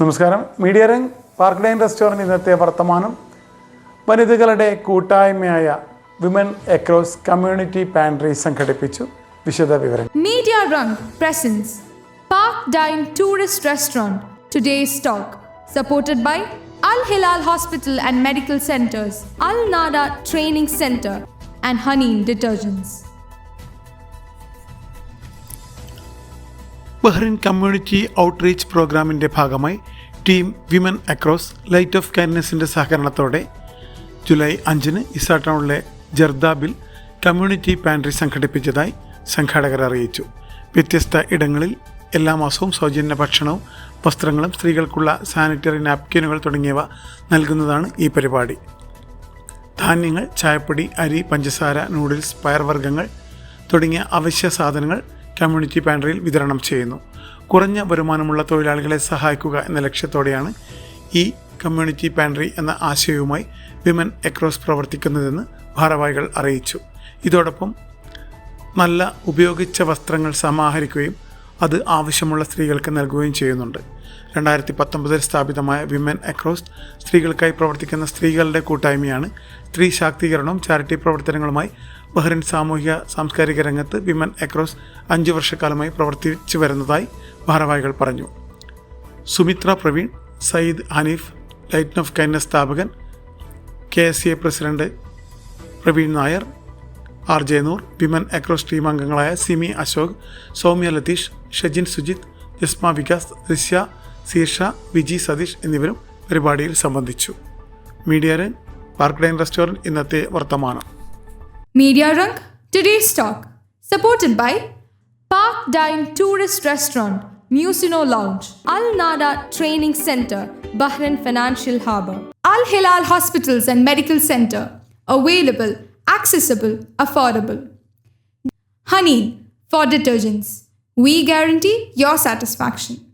നമസ്കാരം. മീഡിയ രംഗ് park dine restaurant ഇന്നത്തെ വർത്തമാനം. വനിതകളുടെ കൂട്ടായ്മയായ വിമൻ അക്രോസ് കമ്മ്യൂണിറ്റി പാൻട്രി സംഘടിപ്പിച്ചു. വിശദ വിവരം media ring presents park dine tourist restaurant today stock supported by Al Hilal hospital and medical centres Al Nada training centre and honey detergents Bahrain community outreach പ്രോഗ്രാമിന്റെ ഭാഗമായി team women across light of കാൻഡ്നെസിന്റെ സഹകരണത്തോടെ July അഞ്ചിന് ഇസാ ടൗണിലെ ജർദാബിൽ community pantry സംഘടിപ്പിച്ചതായി സംഘാടകർ അറിയിച്ചു. വ്യത്യസ്ത ഇടങ്ങളിൽ എല്ലാ മാസവും സൗജന്യ ഭക്ഷണവും വസ്ത്രങ്ങളും സ്ത്രീകൾക്കുള്ള സാനിറ്ററി നാപ്കിനുകൾ തുടങ്ങിയവ നൽകുന്നതാണ് ഈ പരിപാടി. ധാന്യങ്ങൾ ചായപ്പൊടി അരി പഞ്ചസാര നൂഡിൽസ് പയർവർഗങ്ങൾ തുടങ്ങിയ അവശ്യ സാധനങ്ങൾ കമ്മ്യൂണിറ്റി പാൻട്രിയിൽ വിതരണം ചെയ്യുന്നു. കുറഞ്ഞ വരുമാനമുള്ള തൊഴിലാളികളെ സഹായിക്കുക എന്ന ലക്ഷ്യത്തോടെയാണ് ഈ കമ്മ്യൂണിറ്റി പാൻട്രി എന്ന ആശയവുമായി വിമൻ എക്രോസ് പ്രവർത്തിക്കുന്നതെന്ന് ഭാരവാഹികൾ അറിയിച്ചു. ഇതോടൊപ്പം നല്ല ഉപയോഗിച്ച വസ്ത്രങ്ങൾ സമാഹരിക്കുകയും അത് ആവശ്യമുള്ള സ്ത്രീകൾക്ക് നൽകുകയും ചെയ്യുന്നുണ്ട്. രണ്ടായിരത്തി പത്തൊമ്പതിൽ സ്ഥാപിതമായ വിമൻ അക്രോസ് സ്ത്രീകൾക്കായി പ്രവർത്തിക്കുന്ന സ്ത്രീകളുടെ കൂട്ടായ്മയാണ് സ്ത്രീ ശാക്തീകരണവും ചാരിറ്റി പ്രവർത്തനങ്ങളുമായി ബഹ്റിൻ സാമൂഹ്യ സാംസ്കാരിക രംഗത്ത് വിമൻ അക്രോസ് അഞ്ചു വർഷക്കാലമായി പ്രവർത്തിച്ചു വരുന്നതായി ഭാരവാഹികൾ പറഞ്ഞു. Sumitra Praveen Syed Haneef light of kindness സ്ഥാപകൻ K S C A president Praveen Nair R J Noor women across team അംഗങ്ങളായ സിമി അശോക് സൗമ്യ ലതീഷ് ഷജിൻ സുജിത് ജസ്മ വികാസ് ദൃശ്യ ശീർഷ വിജി സതീഷ് എന്നിവരും പരിപാടിയിൽ സംബന്ധിച്ചു. മീഡിയ പാർക്ക് ലൈൻ റെസ്റ്റോറന്റ് ഇന്നത്തെ വർത്തമാനം. Media Rung Today's Talk, supported by Park Dine Tourist Restaurant, Musino Lounge, Al Nada Training Center, Bahrain Financial Harbour, Al Hilal Hospitals and Medical Center, available, accessible, affordable. Honey for detergents. We guarantee your satisfaction.